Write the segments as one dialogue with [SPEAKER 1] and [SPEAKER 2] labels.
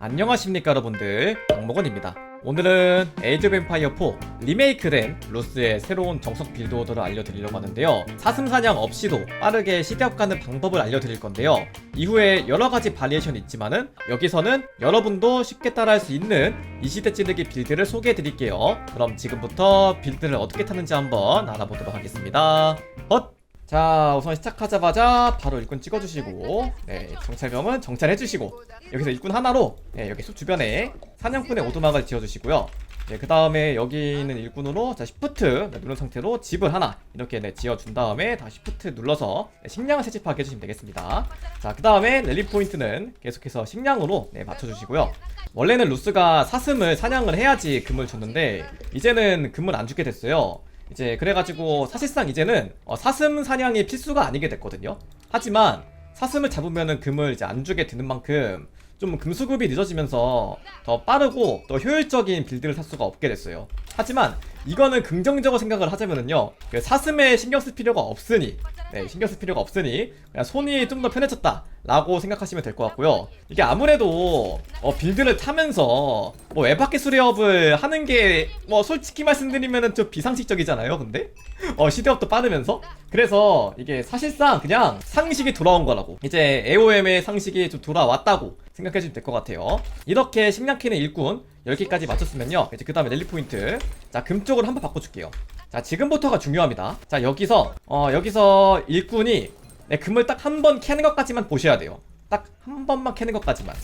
[SPEAKER 1] 안녕하십니까 여러분들. 박목원입니다. 오늘은 에이즈 오브 엠파이어 4 리메이크된 루스의 새로운 정석 빌드 오더를 알려드리려고 하는데요. 사슴사냥 없이도 빠르게 시대업 가는 방법을 알려드릴 건데요. 이후에 여러가지 바리에이션이 있지만은 여기서는 여러분도 쉽게 따라할 수 있는 이 시대 찌르기 빌드를 소개해드릴게요. 그럼 지금부터 빌드를 어떻게 타는지 한번 알아보도록 하겠습니다. 헛! 자 우선 시작하자마자 바로 일꾼 찍어주시고 네 정찰병은 정찰해주시고 여기서 일꾼 하나로 네, 여기 숲 주변에 사냥꾼의 오두막을 지어주시고요. 네, 그 다음에 여기 있는 일꾼으로 자 시프트 네, 누른 상태로 집을 하나 이렇게 네, 지어준 다음에 다시 시프트 눌러서 네, 식량을 채집하게 해주시면 되겠습니다. 자 그 다음에 랠리 포인트는 계속해서 식량으로 네, 맞춰주시고요. 원래는 루스가 사슴을 사냥을 해야지 금을 줬는데 이제는 금을 안 주게 됐어요 이제 그래가지고 사실상 이제는 어, 사슴 사냥이 필수가 아니게 됐거든요. 하지만 사슴을 잡으면은 금을 이제 안 주게 되는 만큼 좀 금수급이 늦어지면서 더 빠르고 더 효율적인 빌드를 살 수가 없게 됐어요. 하지만 이거는 긍정적으로 생각을 하자면은요, 그 사슴에 신경 쓸 필요가 없으니, 네, 신경 쓸 필요가 없으니 그냥 손이 좀 더 편해졌다 라고 생각하시면 될 것 같고요. 이게 아무래도 어, 빌드를 타면서 뭐 외바퀴 수리업을 하는 게 뭐 솔직히 말씀드리면은 좀 비상식적이잖아요. 근데 어, 시대업도 빠르면서 그래서 이게 사실상 그냥 상식이 돌아온 거라고 이제 AOM의 상식이 좀 돌아왔다고 생각해주면 될 것 같아요. 이렇게 식량 캐는 일꾼 10개까지 맞췄으면요. 이제 그 다음에 랠리 포인트 자 금쪽으로 한번 바꿔줄게요. 자 지금부터가 중요합니다. 자 여기서 어 여기서 일꾼이 네, 금을 딱 한 번 캐는 것까지만 보셔야 돼요. 딱 한 번만 캐는 것까지만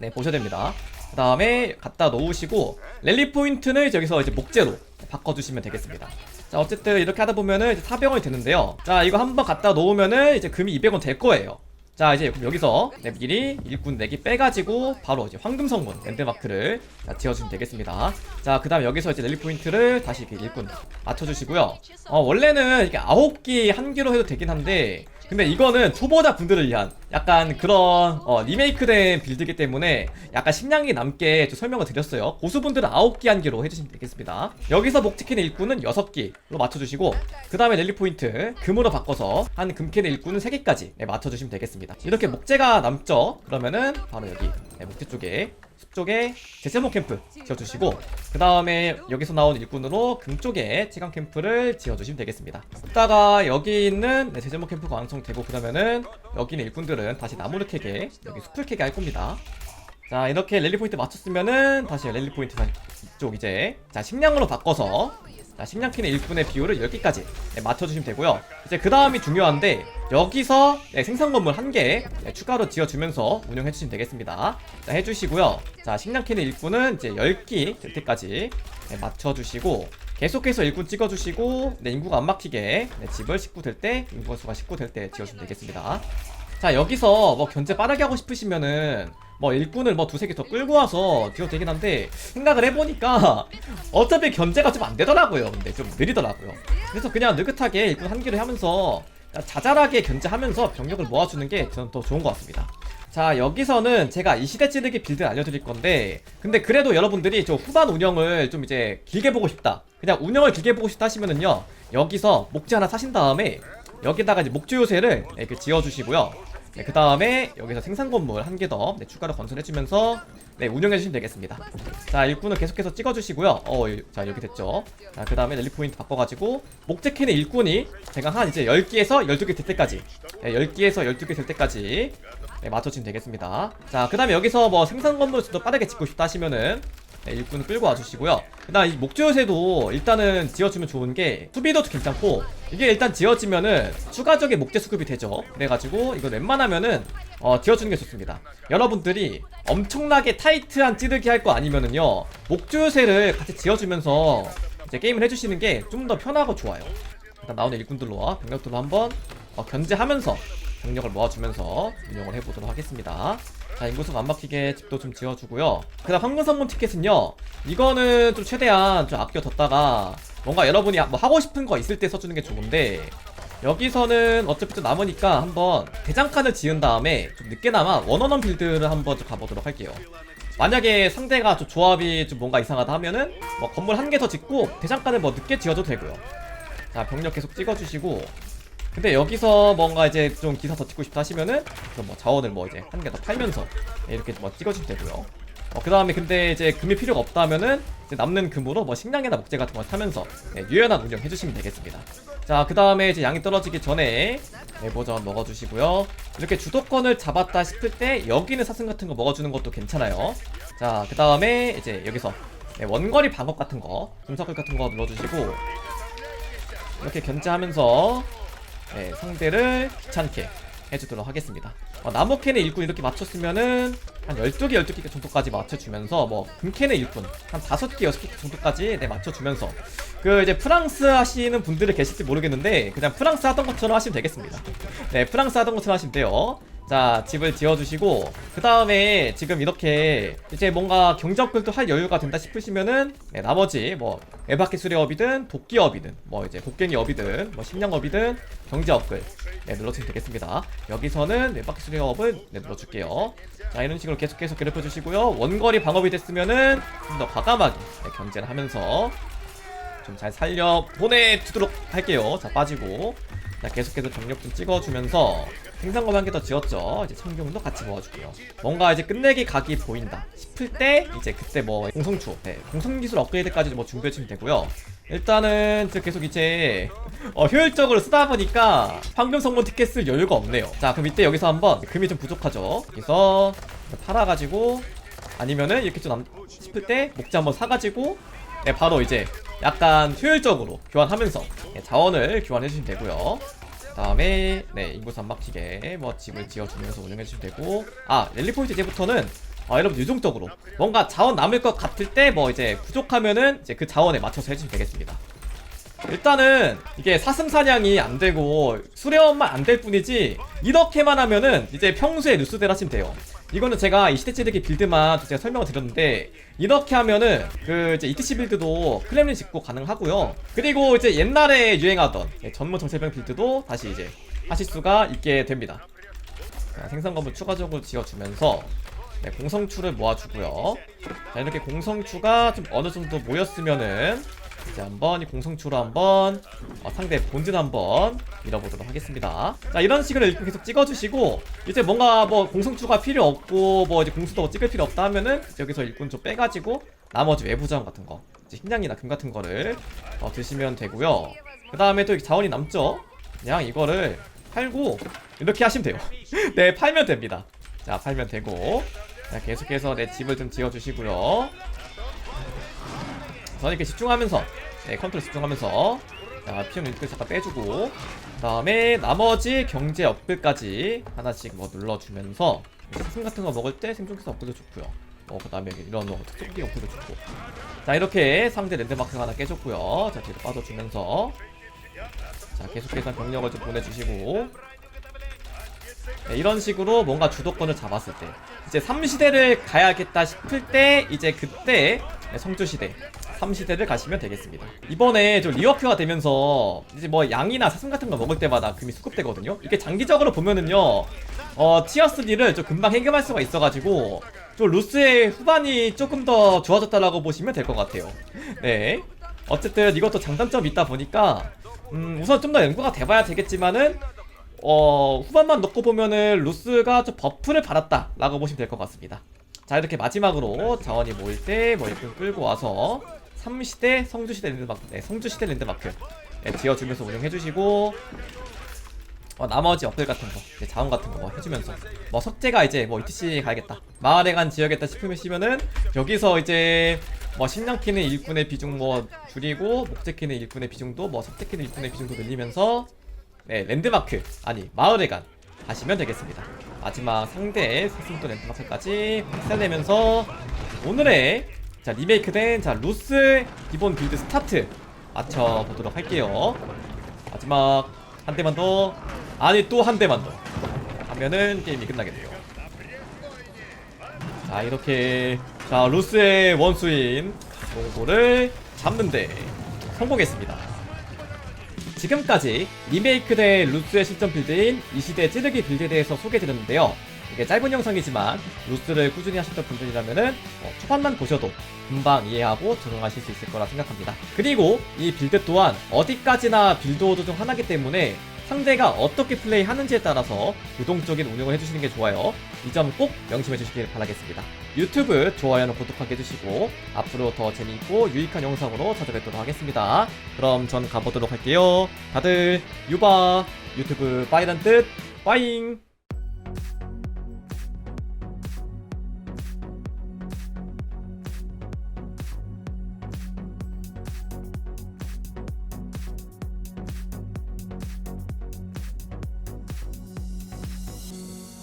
[SPEAKER 1] 네 보셔야 됩니다. 그 다음에 갖다 놓으시고 랠리 포인트는 여기서 이제 목재로 바꿔주시면 되겠습니다. 자 어쨌든 이렇게 하다 보면은 이제 400원이 되는데요. 자 이거 한번 갖다 놓으면은 이제 금이 200원 될 거예요. 자 이제 여기서 네, 미리 일꾼 4개 빼가지고 바로 이제 황금성문 랜드마크를 자, 지어주면 되겠습니다. 자 그 다음 여기서 이제 랠리 포인트를 다시 이렇게 일꾼 맞춰주시고요. 어 원래는 이게 9개 한 개로 해도 되긴 한데 근데 이거는 초보자 분들을 위한 약간 그런 어, 리메이크된 빌드이기 때문에 약간 식량이 남게 좀 설명을 드렸어요. 고수분들은 9개 한 개로 해주시면 되겠습니다. 여기서 목치캔의 일꾼은 6개로 맞춰주시고 그 다음에 랠리 포인트 금으로 바꿔서 한 금캔의 일꾼은 3개까지 네, 맞춰주시면 되겠습니다. 이렇게 목재가 남죠? 그러면은 바로 여기 네, 목재 쪽에 숲 쪽에 제세모 캠프 지어주시고 그 다음에 여기서 나온 일꾼으로 금 쪽에 치강 캠프를 지어주시면 되겠습니다. 이따가 여기 있는 네, 제세모 캠프가 완성되고 그러면은 여기 있는 일꾼들은 다시 나무를 캐게 여기 숲을 캐게 할 겁니다. 자 이렇게 랠리 포인트 맞췄으면은 다시 랠리 포인트 이쪽 이제 자 식량으로 바꿔서 자 식량 캐는 일꾼의 비율을 10개까지 네, 맞춰주시면 되고요. 이제 그 다음이 중요한데 여기서 네, 생산 건물 한개 네, 추가로 지어주면서 운영해주시면 되겠습니다. 자 해주시고요. 자 식량 캐는 일꾼은 이제 10기 될 때까지 네, 맞춰주시고 계속해서 일꾼 찍어주시고 네, 인구가 안 막히게 네, 집을 19 될 때 인구 수가 19 될 때 지어주면 되겠습니다. 자 여기서 뭐 견제 빠르게 하고 싶으시면은 뭐 일꾼을 뭐 두세 개 더 끌고 와서 지어도 되긴 한데 생각을 해보니까 어차피 견제가 좀 안 되더라고요. 근데 좀 느리더라고요. 그래서 그냥 느긋하게 일꾼 한 개를 하면서 자잘하게 견제하면서 병력을 모아주는 게 저는 더 좋은 것 같습니다. 자 여기서는 제가 이 시대 찌르기 빌드 알려드릴 건데 근데 그래도 여러분들이 좀 후반 운영을 좀 이제 길게 보고 싶다. 그냥 운영을 길게 보고 싶다 하시면은요 여기서 목재 하나 사신 다음에 여기다가 이제 목재 요새를 이렇게 지어주시고요 네, 그 다음에 여기서 생산 건물 한 개더 네, 추가로 건설해주면서 네, 운영해주시면 되겠습니다. 자, 일꾼을 계속해서 찍어주시고요. 어, 일- 자, 여기 됐죠. 자, 그 다음에 랠리 포인트 바꿔가지고, 목재캔의 일꾼이 제가 한 이제 10개에서 12개 될 때까지, 네, 10개에서 12개 될 때까지, 네, 맞춰주시면 되겠습니다. 자, 그 다음에 여기서 뭐 생산 건물을 좀 더 빠르게 짓고 싶다 하시면은, 네, 일꾼을 끌고 와주시고요. 그 다음 이 목재요새도 일단은 지어주면 좋은 게 수비도 괜찮고 이게 일단 지어지면은 추가적인 목재 수급이 되죠. 그래가지고 이거 웬만하면은 어, 지어주는 게 좋습니다. 여러분들이 엄청나게 타이트한 찌르기 할 거 아니면은요 목재요새를 같이 지어주면서 이제 게임을 해주시는 게 좀 더 편하고 좋아요. 일단 나오는 일꾼들로 병력들로 한번 어, 견제하면서 병력을 모아주면서 운영을 해보도록 하겠습니다. 자 인구수가 안 막히게 집도 좀 지어주고요. 그 다음 황금선문 티켓은요 이거는 좀 최대한 좀 아껴뒀다가 뭔가 여러분이 뭐 하고 싶은 거 있을 때 써주는 게 좋은데 여기서는 어차피 좀 남으니까 한번 대장칸을 지은 다음에 좀 늦게나마 원원원 빌드를 한번 좀 가보도록 할게요. 만약에 상대가 좀 조합이 좀 뭔가 이상하다 하면은 뭐 건물 한 개 더 짓고 대장간을 뭐 늦게 지어도 되고요. 자 병력 계속 찍어주시고 근데 여기서 뭔가 이제 좀 기사 더 찍고 싶다 하시면은 뭐 자원을 뭐 이제 한 개 더 팔면서 네, 이렇게 뭐 찍어주면 되고요. 어, 그 다음에 근데 이제 금이 필요가 없다면은 이제 남는 금으로 뭐 식량이나 목재 같은 걸 사면서 네, 유연한 운영 해주시면 되겠습니다. 자, 그 다음에 이제 양이 떨어지기 전에 내보전 먹어주시고요. 이렇게 주도권을 잡았다 싶을 때 여기는 사슴 같은 거 먹어주는 것도 괜찮아요. 자, 그 다음에 이제 여기서 네, 원거리 방업 같은 거, 금사클 같은 거 눌러주시고 이렇게 견제하면서 네, 상대를 귀찮게 해주도록 하겠습니다. 어, 나무 캔의 일꾼 이렇게 맞췄으면은 한 12개, 12개 정도까지 맞춰주면서 뭐 금캔의 일꾼 한 5개, 6개 정도까지 네, 맞춰주면서 그 이제 프랑스 하시는 분들이 계실지 모르겠는데 그냥 프랑스 하던 것처럼 하시면 되겠습니다. 네, 프랑스 하던 것처럼 하시면 돼요. 자, 집을 지어주시고 그 다음에 지금 이렇게 이제 뭔가 경제업글도 할 여유가 된다 싶으시면은 네, 나머지 뭐 에바키 수리업이든 도끼업이든 뭐 이제 곡괭이업이든 뭐 식량업이든 경제업글 네, 눌러주시면 되겠습니다. 여기서는 에바키 수리업을 네, 눌러줄게요. 자, 이런 식으로 계속 계속 괴롭혀주시고요. 원거리 방업이 됐으면은 좀 더 과감하게 네, 견제를 하면서 좀 잘 살려 보내주도록 할게요. 자 빠지고 자 계속해서 정력 좀 찍어주면서 생산검 한 개 더 지었죠. 이제 청경도 같이 모아줄게요. 뭔가 이제 끝내기 각이 보인다 싶을 때 이제 그때 뭐 공성추, 네, 공성기술 업그레이드까지 뭐 준비해주면 되고요. 일단은 계속 이제 어, 효율적으로 쓰다 보니까 황금 성분 티켓 쓸 여유가 없네요. 자 그럼 이때 여기서 한번 금이 좀 부족하죠. 여기서 팔아가지고 아니면은 이렇게 좀 남, 싶을 때 목재 한번 사가지고 네, 바로 이제 약간 효율적으로 교환하면서 네, 자원을 교환해주시면 되고요. 다음에 네 인구수 안 막히게 뭐 집을 지어주면서 운영해주시면 되고 아 랠리 포인트 이제부터는 아 여러분 유동적으로 뭔가 자원 남을 것 같을 때 뭐 이제 부족하면은 이제 그 자원에 맞춰서 해주시면 되겠습니다. 일단은 이게 사슴 사냥이 안 되고 수련만 안 될 뿐이지 이렇게만 하면은 이제 평소에 뉴스대로 하시면 돼요. 이거는 제가 이 시대 찌르기 빌드만 제가 설명을 드렸는데 이렇게 하면은 그 이제 ETC 빌드도 클렘린 짓고 가능하고요. 그리고 이제 옛날에 유행하던 예, 전문 정체병 빌드도 다시 이제 하실 수가 있게 됩니다. 자, 생산 건물 추가적으로 지어주면서 네, 공성추를 모아주고요. 자 이렇게 공성추가 좀 어느 정도 모였으면은 이제 한번 이 공성추로 한번 어, 상대 본진 한번 밀어보도록 하겠습니다. 자 이런 식으로 일꾼 계속 찍어주시고 이제 뭔가 뭐 공성추가 필요 없고 뭐 이제 공수도 찍을 필요 없다 하면은 여기서 일꾼 좀 빼가지고 나머지 외부 자원 같은 거 이제 식량이나 금 같은 거를 어, 드시면 되고요. 그 다음에 또 자원이 남죠. 그냥 이거를 팔고 이렇게 하시면 돼요. 네 팔면 됩니다. 자 팔면 되고 자 계속해서 내 집을 좀 지어주시고요. 저는 이렇게 집중하면서 네, 컨트롤 집중하면서 자 피움 링크 잠깐 빼주고 그 다음에 나머지 경제 업글까지 하나씩 뭐 눌러주면서 생선 같은 거 먹을 때 생존기사 업글도 좋고요. 어 그 다음에 이런 거 특기 업글도 좋고. 자 이렇게 상대 랜드마크 하나 깨줬고요. 자 뒤로 빠져주면서. 자 계속해서 병력을 좀 보내주시고. 네, 이런 식으로 뭔가 주도권을 잡았을 때 이제 3시대를 가야겠다 싶을 때 이제 그때 네, 성주시대 3시대를 가시면 되겠습니다. 이번에 좀 리워크가 되면서 이제 뭐 양이나 사슴 같은 거 먹을 때마다 금이 수급되거든요. 이게 장기적으로 보면은요 어 티어3를 좀 금방 해결할 수가 있어가지고 좀 루스의 후반이 조금 더 좋아졌다라고 보시면 될 것 같아요. 네. 어쨌든 이것도 장단점이 있다 보니까 음 우선 좀 더 연구가 돼봐야 되겠지만은 어 후반만 놓고 보면은 루스가 좀 버프를 받았다 라고 보시면 될 것 같습니다 자 이렇게 마지막으로 자원이 모일 때뭐 이렇게 끌고 와서 3시대 성주시대 랜드마크 네 성주시대 랜드마크 네, 지어주면서 운영해주시고 어, 나머지 업글 같은 거 이제 자원 같은 거 해주면서. 뭐 석재가 이제 뭐 ETC 가야겠다. 마을에 간 지어야겠다 싶으시면은 여기서 이제 뭐 식량 키는 일꾼의 비중 뭐 줄이고 목재 키는 일꾼의 비중도 뭐 석재 키는 일꾼의 비중도 늘리면서 네 랜드마크 아니 마을에 간 하시면 되겠습니다 마지막 상대 사슴도 랜드마크까지 박살내면서 오늘의 자 리메이크된 자 루스 기본 빌드 스타트 맞춰보도록 할게요. 마지막 한 대만 더. 아니 또 한 대만 더. 하면은 게임이 끝나겠네요. 자 이렇게 자 루스의 원수인 몽골을 잡는데 성공했습니다 지금까지 리메이크된 루스의 실전 빌드인 이 시대 찌르기 빌드에 대해서 소개해드렸는데요 이게 짧은 영상이지만 루스를 꾸준히 하셨던 분들이라면은 어, 초반만 보셔도 금방 이해하고 적응하실 수 있을 거라 생각합니다. 그리고 이 빌드 또한 어디까지나 빌드 오드 중 하나이기 때문에 상대가 어떻게 플레이하는지에 따라서 유동적인 운영을 해주시는 게 좋아요. 이 점 꼭 명심해 주시길 바라겠습니다. 유튜브 좋아요는 구독하게 해주시고 앞으로 더 재미있고 유익한 영상으로 찾아뵙도록 하겠습니다. 그럼 전 가보도록 할게요. 다들 유바 유튜브 빠이란 뜻 빠잉